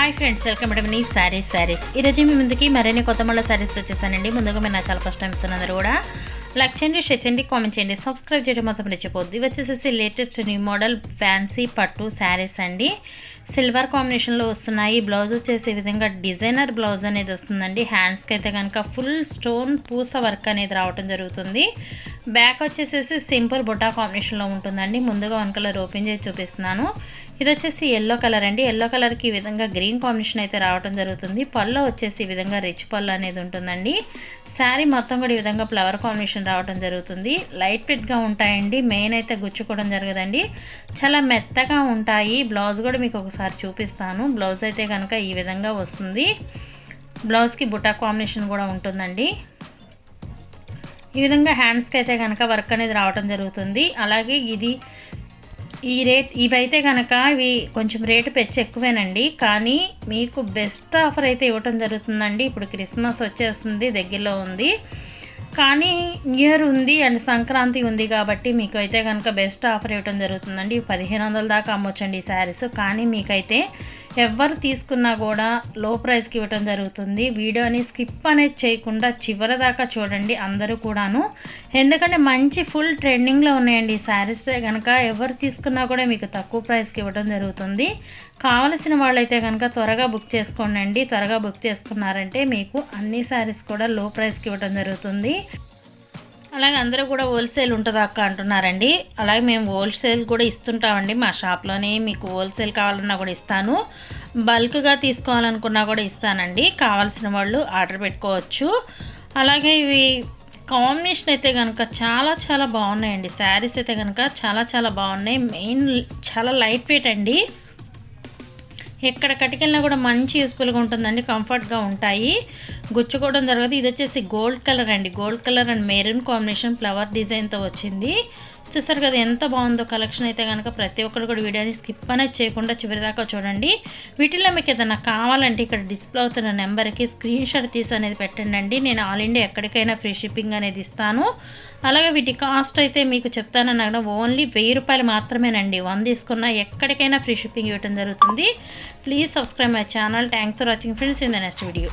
Hi friends welcome madam మీ శారీస్ శారీస్ ఈరోజు మీ ముందుకి మరిన్ని కొత్త మళ్ళీ శారీస్ వచ్చేసానండి ముందుగా మీరు నా చాలా ఫస్ట్ టైం ఇస్తున్నారు కూడా లైక్ చేయండి షేర్ చేయండి కామెంట్ చేయండి. సబ్స్క్రైబ్ చేయడం మాత్రం మర్చిపోద్ది ఇవి వచ్చేసేసి లేటెస్ట్ న్యూ మోడల్ ఫ్యాన్సీ పట్టు శారీస్ అండి. సిల్వర్ కాంబినేషన్లో వస్తున్నాయి. బ్లౌజ్ వచ్చేసి విధంగా డిజైనర్ బ్లౌజ్ అనేది వస్తుందండి. హ్యాండ్స్కి అయితే కనుక ఫుల్ స్టోన్ పూస వర్క్ అనేది రావటం జరుగుతుంది. బ్యాక్ వచ్చేసేసి సింపుల్ బుటా కాంబినేషన్లో ఉంటుందండి. ముందుగా వన్ కలర్ ఓపెన్ చేసి చూపిస్తున్నాను. ఇది వచ్చేసి ఎల్లో కలర్ అండి. ఎల్లో కలర్కి ఈ విధంగా గ్రీన్ కాంబినేషన్ అయితే రావడం జరుగుతుంది. పళ్ళు వచ్చేసి ఈ విధంగా రిచ్ పళ్ళు అనేది ఉంటుందండి. శారీ మొత్తం కూడా ఈ విధంగా ఫ్లవర్ కాంబినేషన్ రావడం జరుగుతుంది. లైట్ ఫిట్గా ఉంటాయండి. మెయిన్ అయితే గుచ్చుకోవడం జరగదండి. చాలా మెత్తగా ఉంటాయి. బ్లౌజ్ కూడా మీకు ఒకసారి చూపిస్తాను. బ్లౌజ్ అయితే కనుక ఈ విధంగా వస్తుంది. బ్లౌజ్కి బుటా కాంబినేషన్ కూడా ఉంటుందండి. ఈ విధంగా హ్యాండ్స్కి అయితే కనుక వర్క్ అనేది రావడం జరుగుతుంది. అలాగే ఇది ఈ రేట్ ఇవైతే కనుక ఇవి కొంచెం రేటు పెంచి ఎక్కువేనండి. కానీ మీకు బెస్ట్ ఆఫర్ అయితే ఇవ్వటం జరుగుతుందండి. ఇప్పుడు క్రిస్మస్ వచ్చేస్తుంది దగ్గరలో ఉంది. కానీ న్యూ ఇయర్ ఉంది అండ్ సంక్రాంతి ఉంది కాబట్టి మీకు అయితే కనుక బెస్ట్ ఆఫర్ ఇవ్వడం జరుగుతుందండి. పదిహేను వందల దాకా అమ్మొచ్చండి ఈ శారీస్ కానీ మీకైతే ఎవరు తీసుకున్నా కూడా లో ప్రైస్కి ఇవ్వటం జరుగుతుంది. వీడియోని స్కిప్ అనేది చేయకుండా చివరి దాకా చూడండి అందరూ కూడాను. ఎందుకంటే మంచి ఫుల్ ట్రెండింగ్లో ఉన్నాయండి ఈ శారీస్ కనుక ఎవరు తీసుకున్నా కూడా మీకు తక్కువ ప్రైస్కి ఇవ్వడం జరుగుతుంది. కావలసిన వాళ్ళైతే కనుక త్వరగా బుక్ చేసుకోండి త్వరగా బుక్ చేసుకున్నారంటే మీకు అన్ని శారీస్ కూడా లో ప్రైస్కి ఇవ్వడం జరుగుతుంది. అలాగే అందరూ కూడా హోల్సేల్ ఉంటుందా అక్క అంటున్నారండి. అలాగే మేము హోల్సేల్ కూడా ఇస్తుంటామండి మా షాప్లోనే మీకు హోల్సేల్ కావాలన్నా కూడా ఇస్తాను. బల్క్గా తీసుకోవాలనుకున్నా కూడా ఇస్తానండి. కావాల్సిన వాళ్ళు ఆర్డర్ పెట్టుకోవచ్చు. అలాగే ఇవి కాంబినేషన్ అయితే కనుక చాలా చాలా బాగున్నాయండి. శారీస్ అయితే కనుక చాలా చాలా బాగున్నాయి. మెయిన్ చాలా లైట్ వెయిట్ అండి. ఎక్కడ కటికెళ్ళినా కూడా మంచి యూస్ఫుల్గా ఉంటుందండి. కంఫర్ట్గా ఉంటాయి. గుచ్చుకోవడం జరగదు ఇది వచ్చేసి గోల్డ్ కలర్ అండి. Gold colour and maroon combination flower డిజైన్తో వచ్చింది. చూసారు కదా ఎంత బాగుందో కలెక్షన్ అయితే కనుక ప్రతి ఒక్కరు కూడా వీడియోని స్కిప్ అనేది చేయకుండా చివరిదాకా చూడండి. వీటిలో మీకు ఏదైనా కావాలంటే ఇక్కడ డిస్ప్లే అవుతున్న నెంబర్కి స్క్రీన్ షాట్ తీసి అనేది పెట్టండి నేను ఆల్ ఇండియా ఎక్కడికైనా ఫ్రీ షిప్పింగ్ అనేది ఇస్తాను. అలాగే వీటి కాస్ట్ అయితే మీకు చెప్తానన్నా కూడా ఓన్లీ వెయ్యి రూపాయలు మాత్రమేనండి. వన్ తీసుకున్న ఎక్కడికైనా ఫ్రీ షిప్పింగ్ ఇవ్వడం జరుగుతుంది. Please subscribe my channel. Thanks for watching. Friends in the next video.